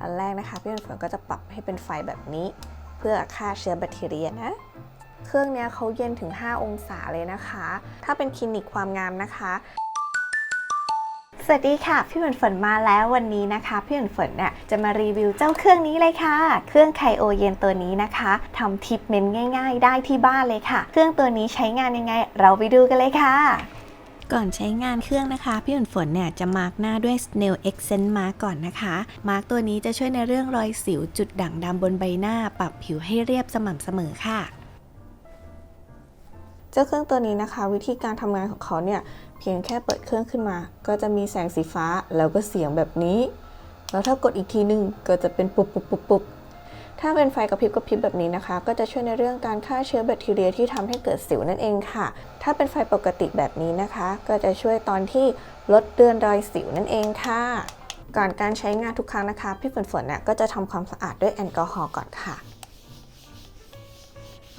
อันแรกนะคะพี่ฝนก็จะปรับให้เป็นไฟแบบนี้ เพื่อฆ่าเชื้อแบคทีเรียนะ เครื่องนี้เขาเย็นถึง 5 องศาเลยนะคะ ถ้าเป็นคลินิกความงามนะคะสวัสดีค่ะ พี่ฝนฝนมาแล้ววันนี้นะคะ พี่ฝนฝนเนี่ยจะมารีวิวเจ้าเครื่องนี้เลยค่ะ เครื่องไคโอเย็นตัวนี้นะคะทำทิปเมนต์ง่าย ๆ ได้ที่บ้านเลยค่ะ เครื่องตัวนี้ใช้งานยังไง เราไปดูกันเลยค่ะ ก่อนใช้งานเครื่องนะคะ พี่ฝนฝนเนี่ยจะมาร์กหน้าด้วย Snail Accent Mark ก่อนนะคะ มาร์กตัวนี้จะช่วยในเรื่องรอยสิวจุดด่างดำบนใบหน้า ปรับผิวให้เรียบสม่ำเสมอค่ะ เจ้าเครื่องตัวนี้นะคะ วิธีการทำงานของเขาเนี่ยเพียงแค่เปิดเครื่องขึ้นมา ก็จะมีแสงสีฟ้าแล้วก็เสียงแบบนี้ แล้วถ้ากดอีกทีหนึงก็จะเป็นปุบปุบปุบปุบ ถ้าเป็นไฟกระพริบกระพริบแบบนี้นะคะ ก็จะช่วยในเรื่องการฆ่าเชื้อแบคทีเรียที่ทำให้เกิดสิวนั่นเองค่ะ ถ้าเป็นไฟปกติแบบนี้นะคะ ก็จะช่วยตอนที่ลดเลือนรอยสิวนั่นเองค่ะ ก่อนการใช้งานทุกครั้งนะคะ พี่ฝนฝนเนี่ยก็จะทำความสะอาดด้วยแอลกอฮอล์ก่อนค่ะ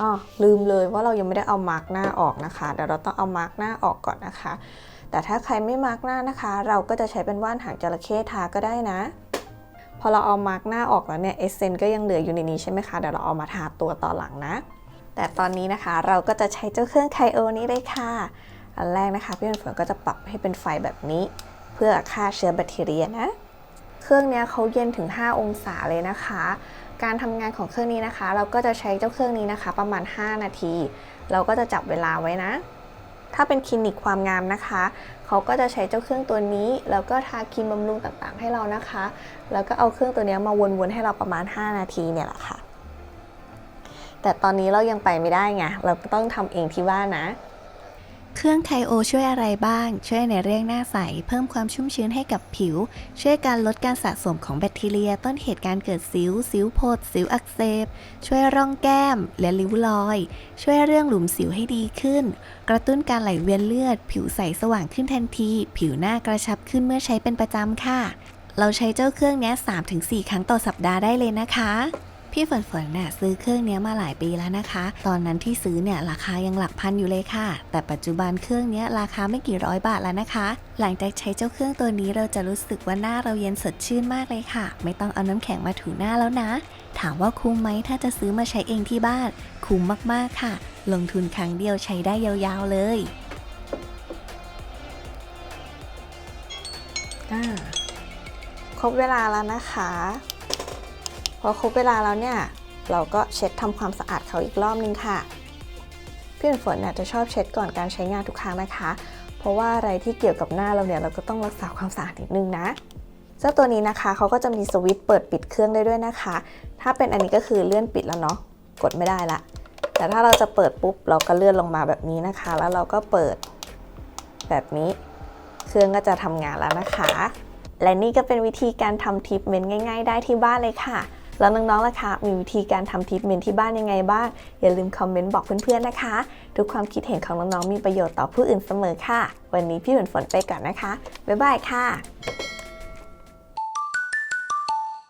อ๋อลืมเลยว่าเรายังไม่ได้เอามาร์กหน้าออกนะคะเดี๋ยวเราต้องเอามาร์กหน้าออกก่อนนะคะ แต่ถ้าใครไม่มาร์กหน้านะคะ เราก็จะใช้เป็นว่านหางจระเข้ทาก็ได้นะ พอเราเอามาร์กหน้าออกแล้วเนี่ยเอเซนก็ยังเหลืออยู่ในนี้ใช่ไหมคะ เดี๋ยวเราเอามาทาตัวต่อหลังนะ แต่ตอนนี้นะคะเราก็จะใช้เจ้าเครื่องไคโอนี้เลยค่ะ อันแรกนะคะพี่ฝนก็จะปรับให้เป็นไฟแบบนี้ เพื่อฆ่าเชื้อแบคทีเรียนะ เครื่องเนี้ยเขาเย็นถึง 5 องศาเลยนะคะ การทำงานของเครื่องนี้นะคะ เราก็จะใช้เจ้าเครื่องนี้นะคะ ประมาณ 5 นาที เราก็จะจับเวลาไว้นะ ถ้าเป็นคลินิกความงามนะคะ เขาก็จะใช้เจ้าเครื่องตัวนี้ แล้วก็ทาครีมบำรุงต่างๆ ให้เรานะคะ แล้วก็เอาเครื่องตัวนี้มาวนๆให้เราประมาณ 5 นาทีเนี่ยแหละค่ะ แต่ตอนนี้เรายังไปไม่ได้ไง เราก็ต้องทำเองที่บ้านนะ เครื่องไคโอช่วยอะไรบ้าง ช่วยในเรื่องหน้าใส เพิ่มความชุ่มชื้นให้กับผิว ช่วยการลดการสะสมของแบคทีเรีย ต้นเหตุการเกิดสิว สิวโพดสิวอักเสบ ช่วยร่องแก้ม และริ้วรอย ช่วยเรื่องหลุมสิวให้ดีขึ้น กระตุ้นการไหลเวียนเลือด ผิวใสสว่างขึ้นทันที ผิวหน้ากระชับขึ้นเมื่อใช้เป็นประจำค่ะ เราใช้เจ้าเครื่องนี้3-4 ครั้งต่อสัปดาห์ได้เลยนะคะ พี่ฝนฝนน่ะซื้อเครื่องนี้มาหลายปีแล้วนะคะ ตอนนั้นที่ซื้อเนี่ยราคายังหลักพันอยู่เลยค่ะ แต่ปัจจุบันเครื่องนี้ราคาไม่กี่ร้อยบาทแล้วนะคะ หลังจากใช้เจ้าเครื่องตัวนี้เราจะรู้สึกว่าหน้าเราเย็นสดชื่นมากเลยค่ะ ไม่ต้องเอาน้ำแข็งมาถูหน้าแล้วนะ ถามว่าคุ้มไหมถ้าจะซื้อมาใช้เองที่บ้าน คุ้มมากๆค่ะ ลงทุนครั้งเดียวใช้ได้ยาวๆเลยอ่าครบเวลาแล้วนะคะ พอครบเวลาแล้วเนี่ย เราก็เช็ดทำความสะอาดเขาอีกรอบนึงค่ะ พี่ฝนฝนเนี่ยจะชอบเช็ดก่อนการใช้งานทุกครั้งนะคะ เพราะว่าอะไรที่เกี่ยวกับหน้าเราเนี่ยเราก็ต้องรักษาความสะอาดนิดนึงนะเจ้าตัวนี้นะคะเขาก็จะมีสวิตช์เปิดปิดเครื่องได้ด้วยนะคะ ถ้าเป็นอันนี้ก็คือเลื่อนปิดแล้วเนาะกดไม่ได้ละ แต่ถ้าเราจะเปิดปุ๊บเราก็เลื่อนลงมาแบบนี้นะคะ แล้วเราก็เปิดแบบนี้ เครื่องก็จะทำงานแล้วนะคะ และนี่ก็เป็นวิธีการทำทรีทเมนต์ง่าย ๆ ได้ที่บ้านเลยค่ะ แล้วน้องๆล่ะคะ มีวิธีการทำทรีทเมนที่บ้านยังไงบ้าง อย่าลืมคอมเมนต์บอกเพื่อนๆนะคะ ทุกความคิดเห็นของน้องๆมีประโยชน์ต่อผู้อื่นเสมอค่ะ วันนี้พี่ฝนฝนไปก่อนนะคะ บ๊ายบายค่ะ